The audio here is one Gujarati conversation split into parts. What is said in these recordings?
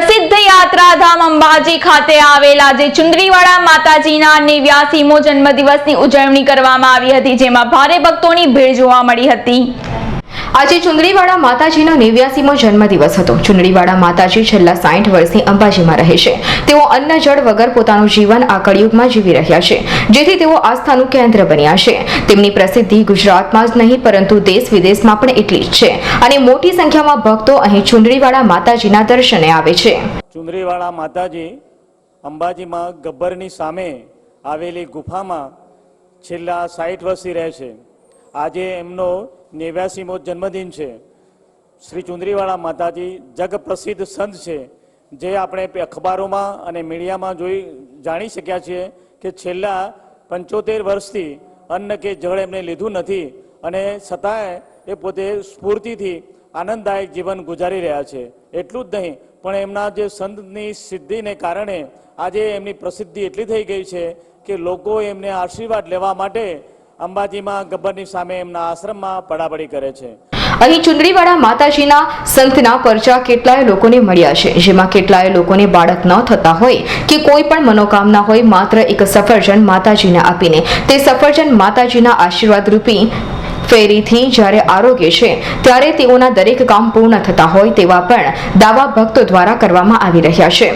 પ્રસિદ્ધ યાત્રાધામ અંબાજી ખાતે આવેલા જે ચુંદરીવાડા માતાજીના નેવ્યાસીમો જન્મદિવસની ઉજવણી કરવામાં આવી હતી, જેમાં ભારે ભક્તોની ભીડ જોવા મળી હતી. આજે ચુંદડીવાડા માતાજીનો નેવ્યાસીમો જન્મદિવસ હતો. ચુંદડીવાડા માતાજી છેલ્લા સાઠ વર્ષથી અંબાજીમાં રહે છે. તેઓ અન્ન જળ વગર પોતાનું જીવન આ કળિયુગમાં જીવી રહ્યા છે. જેથી તેઓ આસ્થાનું કેન્દ્ર બન્યા છે. તેમની પ્રસિદ્ધિ ગુજરાતમાં જ નહીં, પરંતુ દેશ વિદેશમાં પણ એટલી જ છે. અને મોટી સંખ્યામાં ભક્તો અહીં ચુંદડીવાડા માતાજીના દર્શને આવે છે. ચુંદડીવાડા માતાજી અંબાજીમાં ગબ્બરની સામે આવેલી ગુફામાં છેલ્લા સાઠ વર્ષથી રહે છે. આજે એમનો નેવ્યાસીમો જન્મદિન છે. શ્રી ચુંદરીવાળા માતાજી જગ પ્રસિદ્ધ સંત છે, જે આપણે અખબારોમાં અને મીડિયામાં જોઈ જાણી શક્યા છીએ કે છેલ્લા પંચોતેર વર્ષથી અન્ન કે જળ એમને લીધું નથી અને છતાંય એ પોતે સ્ફૂર્તિથી આનંદદાયક જીવન ગુજારી રહ્યા છે. એટલું જ નહીં, પણ એમના જે સંતની સિદ્ધિને કારણે આજે એમની પ્રસિદ્ધિ એટલી થઈ ગઈ છે કે લોકો એમને આશીર્વાદ લેવા માટે અંબાજીમાં ગબ્બરની સામે એમના આશ્રમમાં પડાપડી કરે છે. અહીં ચુંદડીવાળા માતાજીના સંતના પરચા કેટલાય લોકોને મળ્યા છે, જેમાં કેટલાય લોકોને બાળક ન થતા હોય કે કોઈ પણ મનોકામના હોય માત્ર એક સફરજન માતાજીને આપીને. તે સફરજન માતાજીના આશીર્વાદ રૂપી ફેરીથી જ્યારે આરોગ્ય છે, ત્યારે તેઓના દરેક કામ પૂર્ણ થતા હોય તેવા પણ દાવા ભક્તો દ્વારા કરવામાં આવી રહ્યા છે.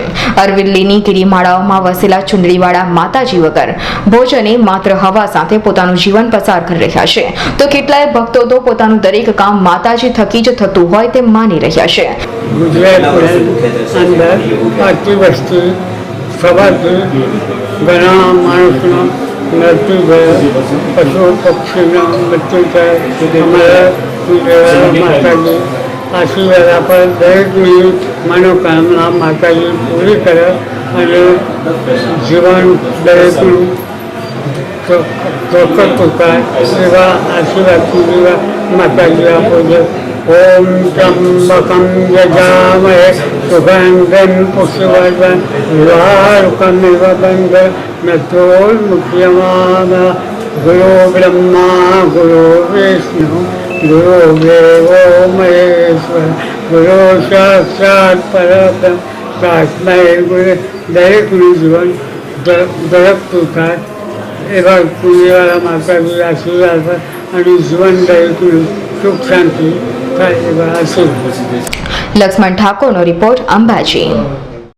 અરવિલ્લીની ગિરિમાળાઓમાં વસેલા ચુંદડીવાળા માતાજી વગર ભોજને માત્ર હવા સાથે પોતાનું જીવન પસાર કરી રહ્યા છે. તો કેટલાય ભક્તો તો પોતાનું દરેક કામ માતાજી થકી જ થતું હોય તેમ માની રહ્યા છે. ગુજરાત વસ્તી સવારથી ઘણા માણસનો મૃત્યુ થયો પશુ પક્ષીનો મૃત્યુ થયો અમારા ગુજરાત માતાજી આશીર્વાદ આપે દરેકની મનોકામના માતાજી પૂરી કરે અને જીવન દરેકનું ચોક્કસ થાય એવા આશીર્વાદ પૂરી માતાજી આપો છે ઓમ ત્રંબકમ યજામહે સુગંધન પુષ્પવર્ધન વારુકમિવ બંધ નતોલ મુખ્યમાન ગુરુ બ્રહ્મા ગુરુ વિષ્ણુ ગુરુ દેવો મહેશ્વર ગુરુ સાક્ષાત પરબ્રહ્મ પ્રાર્થના ગુરુ દરેકનું જીવન દરકતું થાય એવા પુણ્યવાળા માતાજી આશીર્વાદ આપે અને જીવન સુખ શાંતિ આશીર્વાદ લક્ષ્મણ ઠાકોરનો રિપોર્ટ અંબાજી.